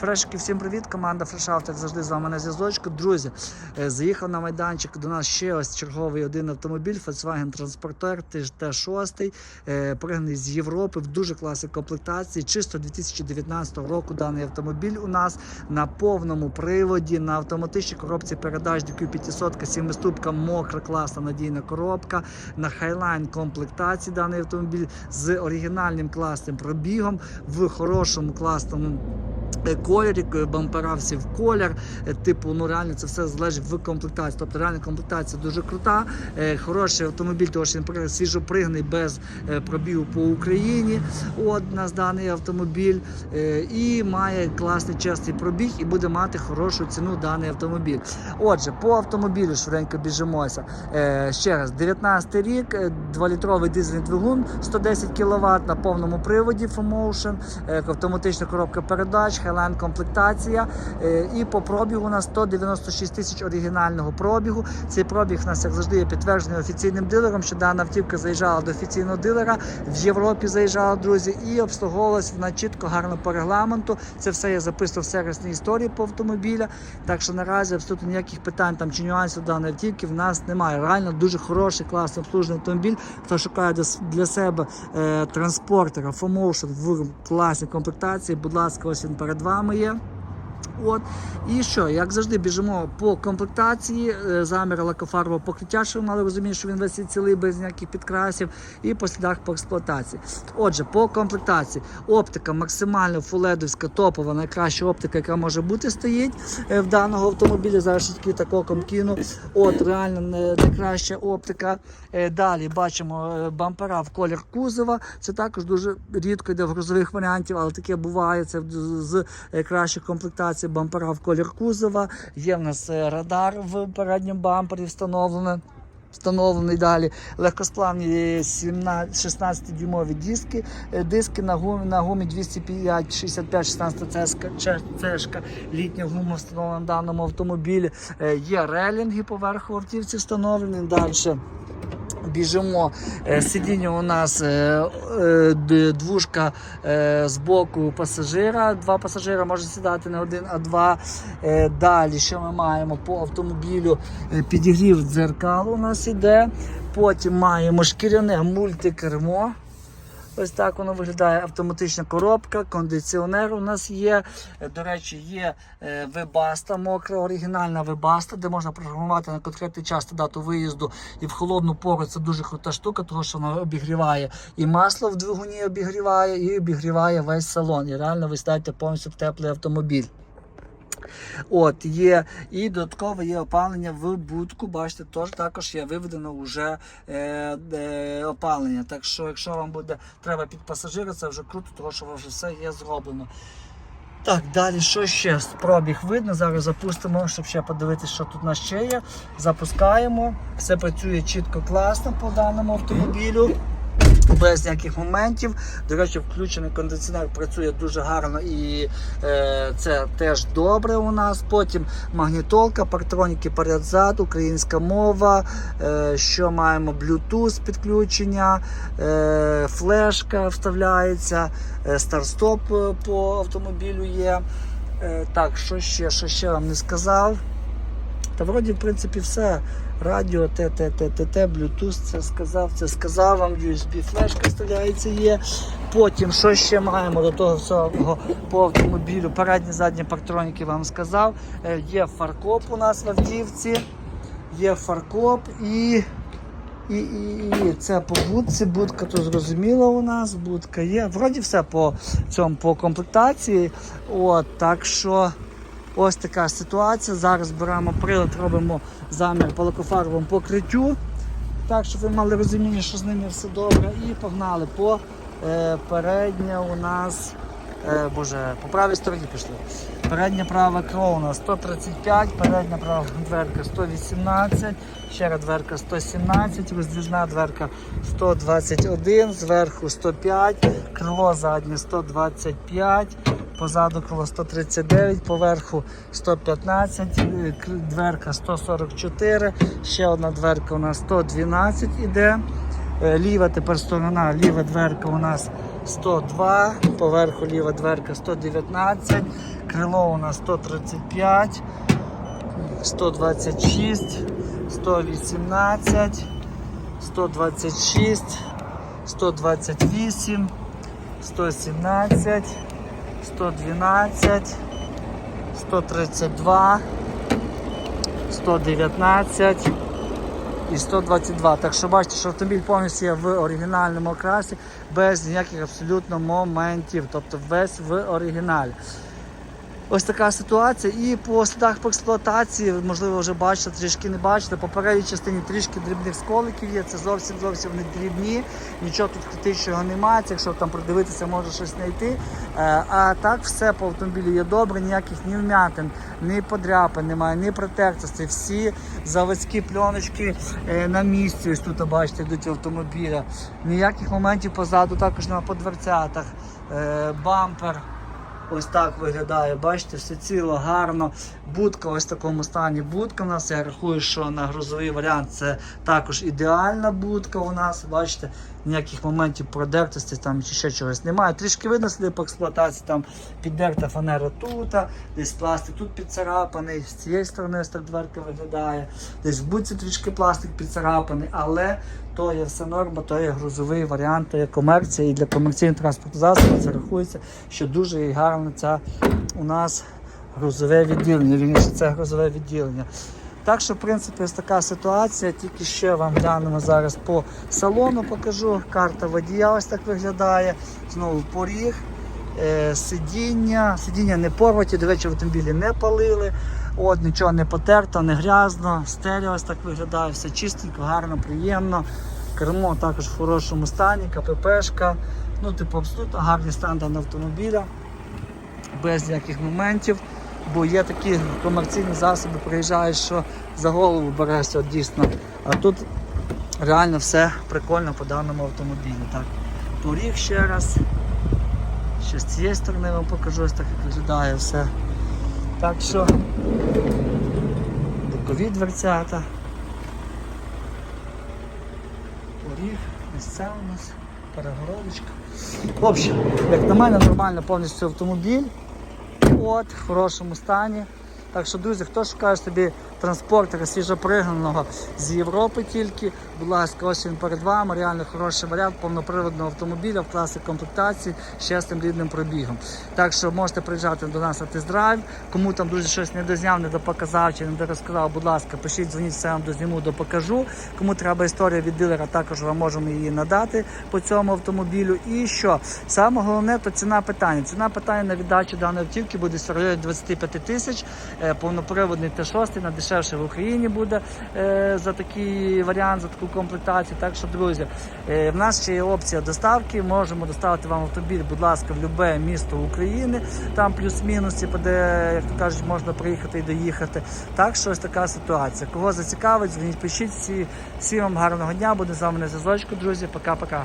Фрешки, всім привіт! Команда Фрешавт, як завжди з вами на зв'язочку. Друзі, е, заїхав на майданчик до нас ще ось черговий один автомобіль Volkswagen Transporter Т6, е, пригнаний з Європи в дуже класній комплектації. Чисто 2019 року даний автомобіль у нас на повному приводі, на автоматичній коробці передач DQ500, 7-ступка, мокра, класна надійна коробка, на хайлайн комплектації даний автомобіль з оригінальним класним пробігом в хорошому класному. Е, Кольорі, е, бампера всі в колір, е, типу, ну реально це все залежить в комплектації. Тобто реальна комплектація дуже крута. Хороший автомобіль, тому що він при- свіжопригнаний без пробігу по Україні. От нас даний автомобіль. І має класний чесний пробіг і буде мати хорошу ціну даний автомобіль. Отже, по автомобілю швиденько біжимося. Ще раз, 19 рік, 2-літровий дизельний двигун, 110 кВт на повному приводі е, автоматична коробка передач, Highline комплектація. Е, І по пробігу у нас 196 тисяч оригінального пробігу. Цей пробіг у нас, як завжди, є підтверджений офіційним дилером, що дана автівка заїжджала до офіційного дилера, в Європі заїжджала, друзі, і обслуговувалась вона чітко, гарно по регламенту. Це все я записував в сервісній історії по автомобіля. Так що наразі абсолютно ніяких питань там чи нюансів даної автівки в нас немає. Реально дуже хороший, класний обслужений автомобіль. Хто шукає для себе е, транспортера, FOMotion в класній комплектації, будь ласка, ось він перед вами є. От і що, як завжди, біжимо по комплектації, е, замір лакофарбового покриття, що ви мали розуміти, що він весь цілий без ніяких підкрасів, і по слідах по експлуатації. Отже, по комплектації оптика максимально фуледовська, топова, найкраща оптика, яка може бути, стоїть е, в даного автомобіля. Зараз тільки так кину. От реально найкраща оптика. Е, Далі бачимо бампера в колір кузова. Це також дуже рідко йде в грузових варіантів, але таке буває. Це з- кращих комплектацій бампера в колір кузова. Є в нас е, радар в передньому бампері встановлений. Встановлений далі легкосплавні 16-дюймові диски, Е, диски на гумі, на гумі 205 65 16 цешка, літня гума встановлена в даному автомобілі. Е, Є релінги поверху автівці встановлені. Далі біжимо. Е, Сидіння у нас е, е, двушка з боку пасажира. Два пасажира може сідати не один, а два. Далі, що ми маємо по автомобілю? Підігрів дзеркал у нас іде. Потім маємо шкіряне мультикермо. Ось так воно виглядає. Автоматична коробка, кондиціонер у нас є. Е, До речі, є е, вебаста, мокра, оригінальна вебаста, де можна програмувати на конкретний час та дату виїзду. І в холодну пору це дуже крута штука, тому що вона обігріває і масло в двигуні обігріває, і обігріває весь салон. І реально ви стаєте повністю в теплий автомобіль. От є і додатково є опалення в будку. Бачите, теж також є виведено вже е, е, опалення. Так що, якщо вам буде треба під пасажира, це вже круто, тому що вже все є зроблено. Так, далі що ще? Пробіг видно. Зараз запустимо, щоб ще подивитися, що тут у нас ще є. Запускаємо. Все працює чітко, класно по даному автомобілю. Без ніяких моментів. До речі, включений кондиціонер працює дуже гарно і е, це теж добре у нас. Потім магнітолка, партроніки перед-зад, українська мова. Е, що маємо? Bluetooth підключення, е, флешка вставляється, е, старт-стоп е, по автомобілю є. Е, так, що ще? Що ще вам не сказав? Та вроді, в принципі, все. Радіо, ТТ, ТТ, Bluetooth, це сказав, це сказав вам, USB флешка вставляється є. Потім, що ще маємо до того всього по автомобілю, передні, задні партроніки вам сказав. Е, Є фаркоп у нас в автівці, є фаркоп і. І, і, і це по будці, будка то зрозуміла у нас, будка є. Вроді все по цьому по комплектації. От, так що ось така ситуація. Зараз беремо прилад, робимо замір по лакофарбовому покриттю. Так, щоб ви мали розуміння, що з ними все добре. І погнали по е, передня у нас. Е, боже, по правій стороні пішли. Передня права кров у нас 135, передня права дверка 118, ще дверка 117, роздвіжна дверка 121, зверху 105, крило заднє 125, позаду крило 139, поверху 115, е, дверка 144, ще одна дверка у нас 112 іде. Е, Ліва тепер сторона, ліва дверка у нас 102, поверху ліва дверка 119, крило у нас 135, 126, 118, 126, 128, 117, 112, 132, 119 і 122. Так що бачите, що автомобіль повністю є в оригінальному окрасі, без ніяких абсолютно моментів. Тобто весь в оригіналі. Ось така ситуація. І по слідах по експлуатації, можливо, вже бачите, трішки не бачите. По передній частині трішки дрібних сколиків є. Це зовсім зовсім не дрібні. Нічого тут критичного немає. Якщо там придивитися, може щось знайти. Е, А так все по автомобілю є добре, ніяких ні вмятин, ні подряпин немає, ні протектності. Всі заводські пленочки е, на місці. Ось тут бачите, йдуть автомобіля. Ніяких моментів позаду також немає по дверцятах. Е, Бампер. Ось так виглядає, бачите, все ціло, гарно. Будка ось в такому стані. Будка у нас. Я рахую, що на грузовий варіант це також ідеальна будка у нас. Бачите, ніяких моментів продертості там чи ще чогось немає. Трішки видно сліди по експлуатації, там піддерта фанера тут, десь пластик тут підцарапаний, з цієї сторони ось так дверка виглядає, десь в будці трішки пластик підцарапаний, але то є все норма, то є грузовий варіант, то є комерція і для комерційного транспорту засобів це рахується, що дуже гарно ця у нас грузове відділення. Вірніше, це грузове відділення. Так що, в принципі, ось така ситуація. Тільки ще вам глянемо зараз по салону, покажу. Карта водія ось так виглядає. Знову поріг, е, сидіння. Сидіння не порваті, до речі, в автомобілі не палили. От, нічого не потерто, не грязно. Стерео ось так виглядає, все чистенько, гарно, приємно. Кермо також в хорошому стані, КППшка. Ну, типу, абсолютно гарний стан автомобіля, без ніяких моментів. Бо є такі комерційні засоби, приїжджаєш, що за голову берешся дійсно. А тут реально все прикольно по даному автомобілю. Так. Поріг ще раз. Ще з цієї сторони вам покажу, ось так як виглядає все. Так що бокові дверцята. Поріг, ось це у нас, перегородочка. В общем, як на мене, нормально повністю автомобіль. От, в хорошому стані. Так що, друзі, хто шукає собі транспортера свіжопригнаного з Європи тільки, будь ласка, ось він перед вами, реально хороший варіант повноприводного автомобіля в класі комплектації з чесним рідним пробігом. Так що можете приїжджати до нас на тест-драйв. Кому там друзі щось не дозняв, не допоказав чи не дорозказав, будь ласка, пишіть, дзвоніть, все вам дозніму, допокажу. Кому треба історія від дилера, також вам можемо її надати по цьому автомобілю. І що? Саме головне то ціна питання. Ціна питання на віддачу даної автівки буде в районі 25 тисяч. Е, Повноприводний Т6 на дешевше в Україні буде е, за такий варіант, за таку комплектацію. Так що, друзі, е, в нас ще є опція доставки. Можемо доставити вам автомобіль, будь ласка, в будь-яке місто України. Там плюс-мінус, типу, де, як то кажуть, можна приїхати і доїхати. Так що ось така ситуація. Кого зацікавить, дзвоніть, пишіть всі. Всім вам гарного дня. Буде з вами на зв'язочку, друзі. Пока-пока.